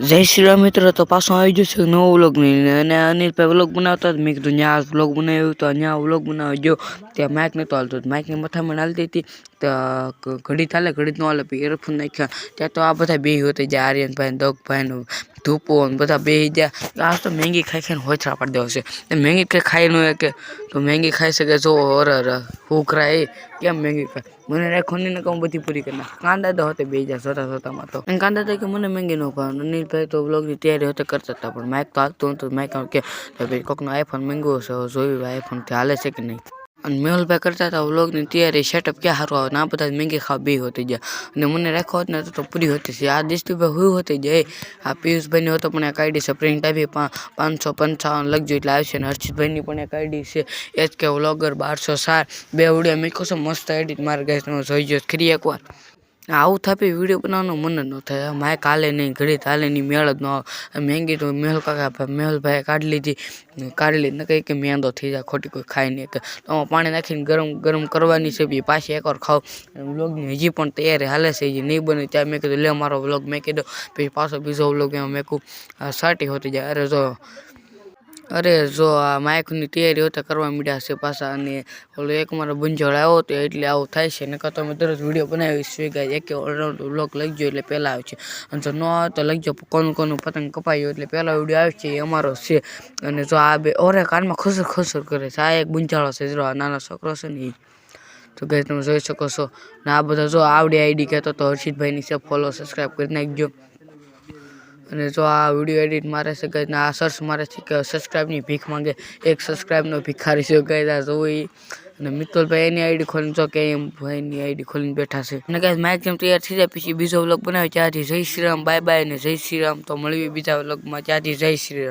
જય શ્રી રામ મિત્રો, તો પાછો આવી ગયો છે નવો વ્લોગ લઈને અને અનિલભાઈ વ્લોગ બનાવતા મેં કીધું ત્યાં વ્લોગ બનાવ્યું. તો ત્યાં વ્લોગ બનાવી ગયો ત્યાં માઇક નહોતો હાલતો. માઇકની મથામણ હાલતી હતી. ઘડી ચાલે ઘડી નો ન હાલે એરફોન નાખ્યા. ત્યાં તો આ બધા બે હોતે જે આર્યનભાઈ ને, દગભાઈ ને, ધૂપો ને, બધા બે ગયા. આ તો મેંગી ખાઈ ખાઈને હોચરા પાડી દેવો છે. મેંગી કંઈ ખાઈ ન કે તો મેંગી ખાઈ શકે જો, અર હુકરા એ, કેમ મેંગી ખાય? મને રાખો ને કહું બધી પૂરી કરી નાખ. કાંદા તો હોતે બે જા જોતા જોતામાં તો. કાંદા તો કે મને મેંગી ન ભાવ. અનિલભાઈ તો બ્લોગની તૈયારી હોતે કરતા હતા, પણ માઇક તો હાલતું હતું માઇક કે ભાઈ કોકનો આઈફોન મેંગો છે જોયું જોયું આઈફોનથી હાલે છે કે નહીં? અને મેહુલભાઈ કરતા હતા વ્લોગની તૈયારી સેટઅપ ક્યાં સારું આવે ને આ બધા મેંગી ખાવા બે હોતી જાય અને મને રાખો હોત ને તો પૂરી હોતી છે આ દિષ્ટિભાઈ હું હોતી જાય આ પિયુષભાઈની હતો પણ એક આઈડી છે પ્રિન્ટ આવી પાંચસો પંચાવન લખજો એટલે આવશે. અને હર્ષિતભાઈની પણ એક આઈડી છે એચ કે વ્લોગર બારસો સાત. બે ઉડિયા મેં છો, મસ્ત એડિટ મારે ગેસનો જોઈ જો ખરી એકવાર. આવું થાપી વીડિયો બનાવવાનું મન ન થાય. મારે કાલે નહીં, ઘડી હાલે નહીં, મેળ જ ન આવે. મેંગી તો મેહલ કાકા મેહલભાઈ કાઢી લીધી. કાઢી લીધી ને કહી કે મેંદો થઈ જાય, ખોટી કોઈ ખાય નહીં. તો આમાં પાણી નાખીને ગરમ ગરમ કરવાની છે બી પાછી એકવાર ખાવ. વ્લોગની હજી પણ તૈયારી હાલે છે, હજી નહીં બને. ત્યાં મેં કીધું, લે, મારો વ્લોગ મેં કીધો. પછી પાછો બીજો વ્લોગ એમાં મેં કહું સાટી હોતી જાય. અરે જો અરે, જો આ માઇકની તૈયારી હોતા કરવા માંડ્યા છે પાછા અને ઓલો એક મારો બંજોળ આવ્યો તો એટલે આવું થાય છે. નકર તો અમે દરરોજ વીડિયો બનાવી સ્વીગા એક ઓલરાઉન્ડ બ્લોક લખજો એટલે પહેલાં આવે છે અને જો ન આવે તો લખજો કોનું કોનું પતંગ કપાયું એટલે પહેલો વીડિયો આવે છે એ અમારો છે. અને જો આ બે ઓરે કાનમાં ખુસર ખુસર કરે છે. આ એક ગુંજાળો છે, જો આ નાનો છોકરો છે ને એ તો ગઈ તમે જોઈ શકો છો. ને આ બધા જો આવડી આઈડી કહેતો તો હર્ષિતભાઈની છે ફોલો સબસ્ક્રાઈબ કરી નાખજો. અને જો આ વીડિયો એડિટ મારે છે કે આ સર્ચ મારે છે કે સબસ્ક્રાઈબની ભીખ માંગે, એક સબસ્ક્રાઈબનો ભિખારી છે કહી દા જોઈ અને મિત્તલભાઈ એની આઈડી ખોલીને જો કે એમ ભાઈની આઈડી ખોલીને બેઠા છે. અને કાંઈ માઇક જેમ તૈયાર થઈ જાય, પછી બીજો વ્લોગ બનાવે, ત્યાંથી જય શ્રી રામ બાય બાય અને જય શ્રી રામ. તો મળીએ બીજા વ્લોગમાં ત્યાંથી જય શ્રી રામ.